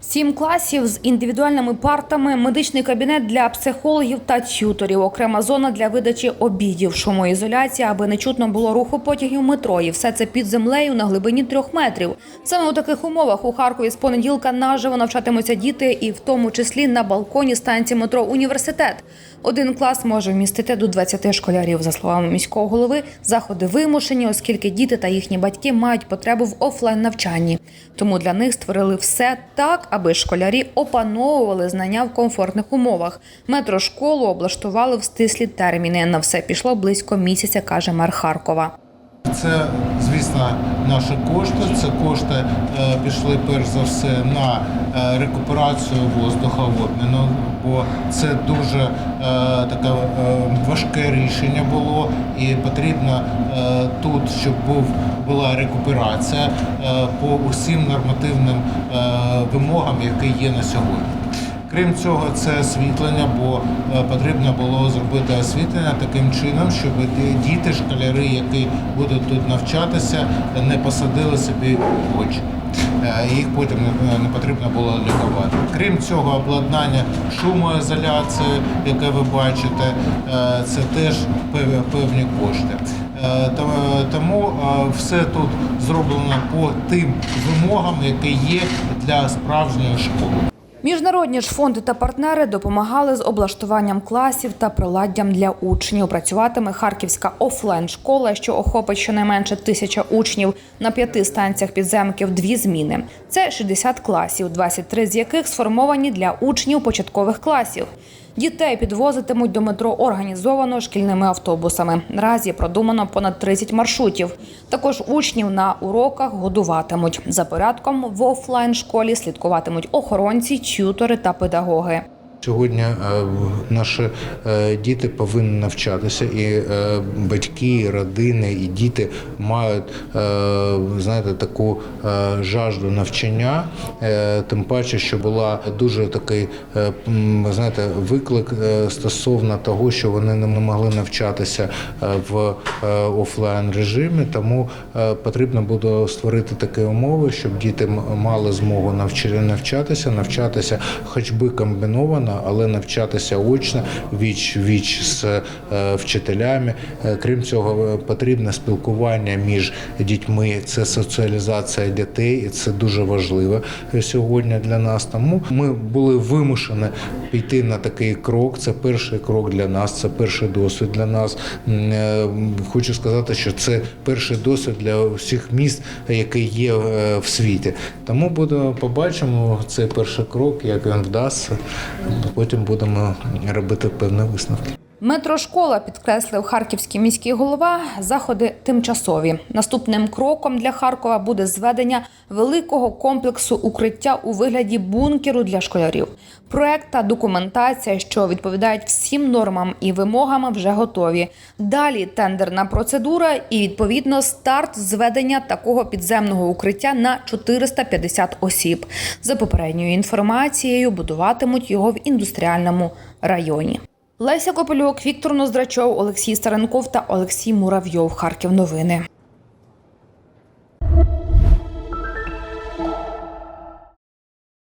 Сім класів з індивідуальними партами, медичний кабінет для психологів та тюторів, окрема зона для видачі обідів, шумоізоляція, аби не чутно було руху потягів метро. І все це під землею на глибині трьох метрів. Саме у таких умовах у Харкові з понеділка наживо навчатимуться діти, і в тому числі на балконі станції метро Університет. Один клас може вмістити до 20 школярів. За словами міського голови, заходи вимушені, оскільки діти та їхні батьки мають потребу в офлайн навчанні. Тому для них створили все так, аби школярі опановували знання в комфортних умовах. Метрошколу облаштували в стислі терміни. На все пішло близько місяця, каже мер Харкова. Це, звісно, наші кошти. Це кошти е, пішли перш за все на е, рекуперацію воздухообміну, бо це дуже е, таке е, важке рішення було, і потрібно е, тут, щоб був була рекуперація е, по усім нормативним е, вимогам, які є на сьогодні. Крім цього, це освітлення, бо е, потрібно було зробити освітлення таким чином, щоб діти, школяри, які будуть тут навчатися, не посадили собі очі. Е, Їх потім не- не потрібно було лікувати. Крім цього, обладнання шумоізоляції, яке ви бачите, е, це теж певні кошти. Е, Тому е, все тут зроблено по тим вимогам, які є для справжньої школи. Міжнародні ж фонди та партнери допомагали з облаштуванням класів та приладдям для учнів. Працюватиме харківська офлайн школа, що охопить щонайменше тисяча учнів на п'яти станціях підземків. Дві зміни. Це 60 класів, 23 з яких сформовані для учнів початкових класів. Дітей підвозитимуть до метро організовано шкільними автобусами. Наразі продумано понад 30 маршрутів. Також учнів на уроках годуватимуть. За порядком в офлайн школі слідкуватимуть охоронці, тютори та педагоги. Сьогодні е, наші е, діти повинні навчатися, і е, батьки, і родини, і діти мають знаєте, таку жажду навчання. Тим паче, що була дуже такий знаєте, виклик стосовно того, що вони не могли навчатися в офлайн режимі. Тому потрібно буде створити такі умови, щоб діти мали змогу навчатися, навчатися хоч би комбіновано, але навчатися очно, віч віч з е, вчителями. Е, Крім цього, е, потрібне спілкування між дітьми. Це соціалізація дітей, і це дуже важливо сьогодні для нас. Тому ми були вимушені піти на такий крок. Це перший крок для нас, це перший досвід для нас. Хочу сказати, що це перший досвід для всіх міст, який є в світі. Тому будемо побачимо цей перший крок, як він вдасться. Потім будемо робити певні висновки. Метрошкола підкреслив харківський міський голова. Заходи тимчасові. Наступним кроком для Харкова буде зведення великого комплексу укриття у вигляді бункеру для школярів. Проект та документація, що відповідають всім нормам і вимогам, вже готові. Далі тендерна процедура і відповідно старт зведення такого підземного укриття на 450 осіб. За попередньою інформацією, будуватимуть його в індустріальному районі. Леся Копелюк, Віктор Ноздрачов, Олексій Старенков та Олексій Муравйов. Харків новини.